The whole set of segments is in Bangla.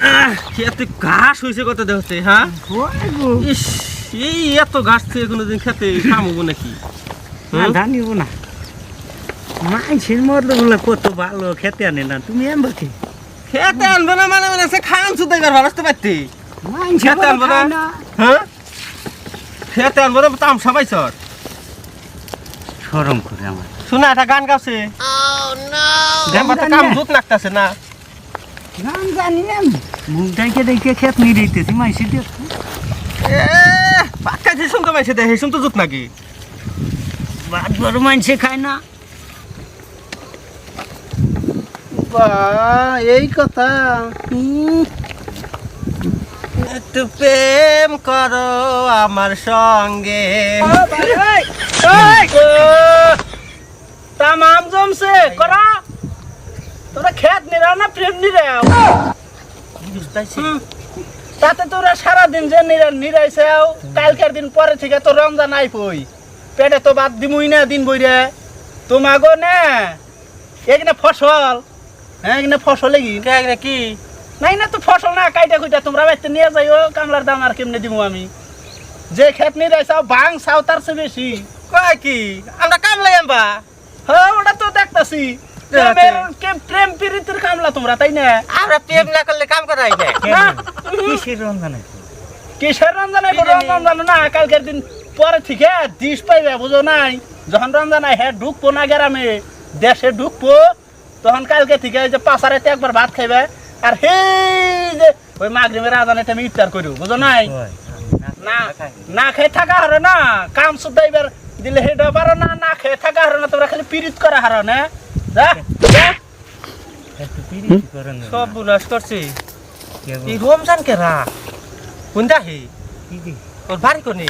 আহ, খেতে ঘাস হয়েছে কত দেখতে হ্যাঁ? ইস এই এত ঘাস থেকে কোনোদিন খেতে খামবো নাকি? না জানিব না। মাইছের মরলে বলে কত ভালো খেতে আনে না তুমি এম বাকি খেতে আনব না মানে মানে সে খাম শুধু এবার ভাবতে পারতি খেতে আনব না। হ্যাঁ? খেতে আনব না তামসা পাইছ সরম করে আমার। শোনা একটা গান গাছে কাম জুত নাকতাছে না। গান জানি না মুখ ডাইকে ডাইকে খেত নিয়ে দিতেছি দিয়ে। দেখে শুনতে জুত নাকি? বড় খায় না। এই কথা একটু প্রেম করো আমার সঙ্গে। তামাম জমছে করা তোরা খেত নিরাও না প্রেম নিরাও তাতে তোরা সারাদিন যে নিরা নিরাইছাও কালকের দিন পরে থেকে তো রমজান আই পই পেটে তো বাদ দিমুই না দিন বইরে। তোমাগো না এখানে ফসল। হ্যাঁ এখানে ফসল কি কি? নাই না তো ফসল না কাইটা কুইটা তোমরা বাইতে নিয়ে যাইও কামলার দাম আর কেমনে দিব আমি। যে খেত নিরাইছাও বাং চাও তার চেয়ে বেশি। কয় কি? আমরা কামলাই আনবা হ্যাঁ ওটা তো দেখতাছি। প্রেমের কে- প্রেম প্রীতির কামলা তোমরা তাই না? আমরা প্রেম না করলে কাম করাই না না। কিসের রমজান কিসের রমজান আইবো? রমজান না কালকের দিন পরে দিস পাইবে বুঝো নাই? যখন রমজান আই হ্যাঁ ঢুকবো না গ্রামে দেশে ঢুকবো তখন কালকে ওই যে পাশারেতে একবার ভাত খাইবে আর হে যে ওই মাগরিমের আজানে আমি ইফতার করি বুঝো নাই? না না খেয়ে থাকা হারো না কাম শুদ্ধ এবার দিলে হেটা পারো না না খেয়ে থাকা হারো না তোমরা খালি পিরিত করা হারো না। সব বুনাস করছি। এই রমজান কে রা বাড়ি কোনে?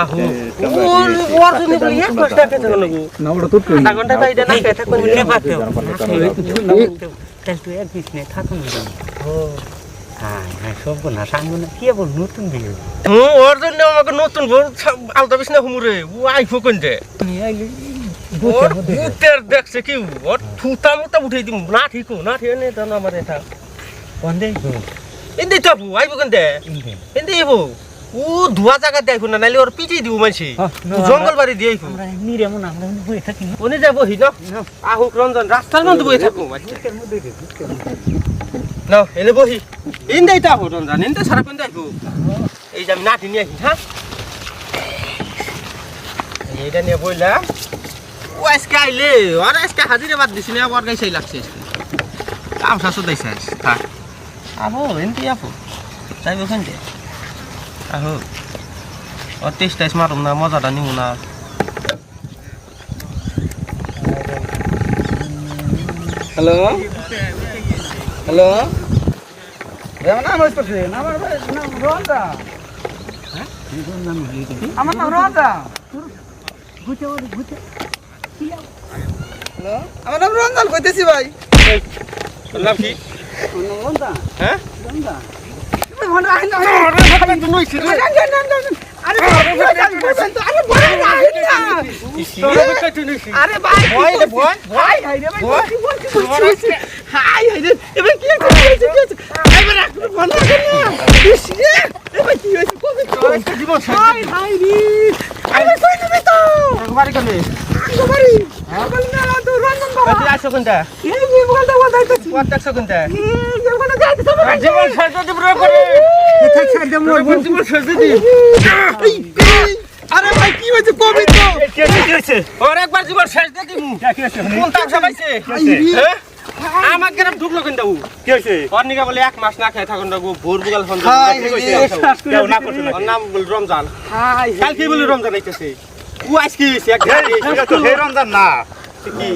আহো। ওর খেতে কোন নতুন আলতা বিছনা হুমুরে। ও আইফো কোন দে ওর ভূতের দেখছে কি ওর থুতা মুতা উঠাই দিম। না ঠিক না ঠিক নেই জানো আমার এটা বন্ধে এন্দি তো বউ আইবো কোন দে এন্দি এবো ও ধোয়া জায়গা দেখো না নাইলে ওর পিছিয়ে দিব মানছি। জঙ্গল বাড়ি দিয়ে আমরা নিরে মন আমরা বই থাকি না। উনি যাব হি না আহুক রঞ্জন রাস্তার মধ্যে বই থাকব না এনে বহি। ইন্দাই তো আহু রঞ্জন ইন্দা সারা কোন দেখো এই যে আমি নাটি নিয়ে আসি হ্যাঁ? এইটা নিয়ে বইলাম ও আজকে আইলে আর আজকে হাজিরে বাদ দিছি না আবার গাইছাই লাগছে আজকে। কাম দাইছে আজ থাক। আহো এনতি আহো। যাইব ওখান দিয়ে আহো। ও তেইশ টাইশ মারুম না মজাটা নিব না। হ্যালো? হ্যালো? নাম হচ্ছে আমার নাম রোজা আমার নাম রোজা হ্যালো আমার নাম রঞ্জন কইতেছি ভাই নাম কি হ্যাঁ আরে ভাই ভাই রে ভাই ভয়? কি বলছি বলছি হাই হাই রে এবার কি হয়েছে কি হয়েছে কি হয়েছে এবার একটু বন্ধ কর না ইস রে এবার কি হয়েছে কবে কি জীবন হাই হাই রে আরে কই নেবে তো বাড়ি কেন বাড়ি বল না তো রঞ্জন বাবা তুই আসো কোনটা এই যে বলতে বলতে আইতাছি পথ দেখছ কোনটা এই যে ওখানে যাইতে হবে না জীবন সাজা দিব রে করে জীবন সাজা দি আরে ভাই কি হয়েছে কবি তো ওর একবার জীবন শেষ দিয়ে দিমু কোন তামসা পাইছে হ্যাঁ আমার গ্রাম ঢুকলো কিন্তু কি হইছে ওর নিকা বলে এক মাস না খায় থাকুন গো ভোর বিকাল সন্ধ্যা হাই, কেউ না করছে ওর নাম রমজান হাই কাল কি বলি রমজান আইতেছে রমজান না। কি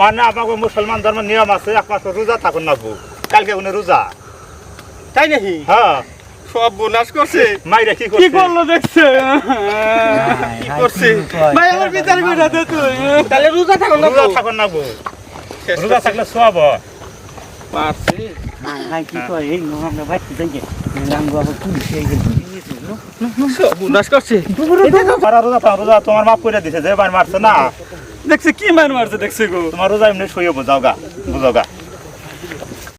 মানে আমাকে মুসলমান ধর্ম নিয়ম আছে এক মাস রোজা থাকুন না কালকে উনি রোজা। তাই নাকি? হ্যাঁ। সব বোনাস করছে। মাইরা কি করছে? দেখছে? কি করছে? ভাই আমার বিচার করে দে তুই। তাহলে রোজা থাকুন না রোজা থাকুন না গো রোজা থাকলে সব পারছে ভাই কি কয়? এই ভাই দেখে রাঙ্গু আবার পুলিশ এই তোমার মাফ করে দিছে যে বার মারছে না। দেখছে কি মান মারছে দেখছি গো। তোমার রোজা এমনি শুয়ে বোঝাও গা বুঝাও গা।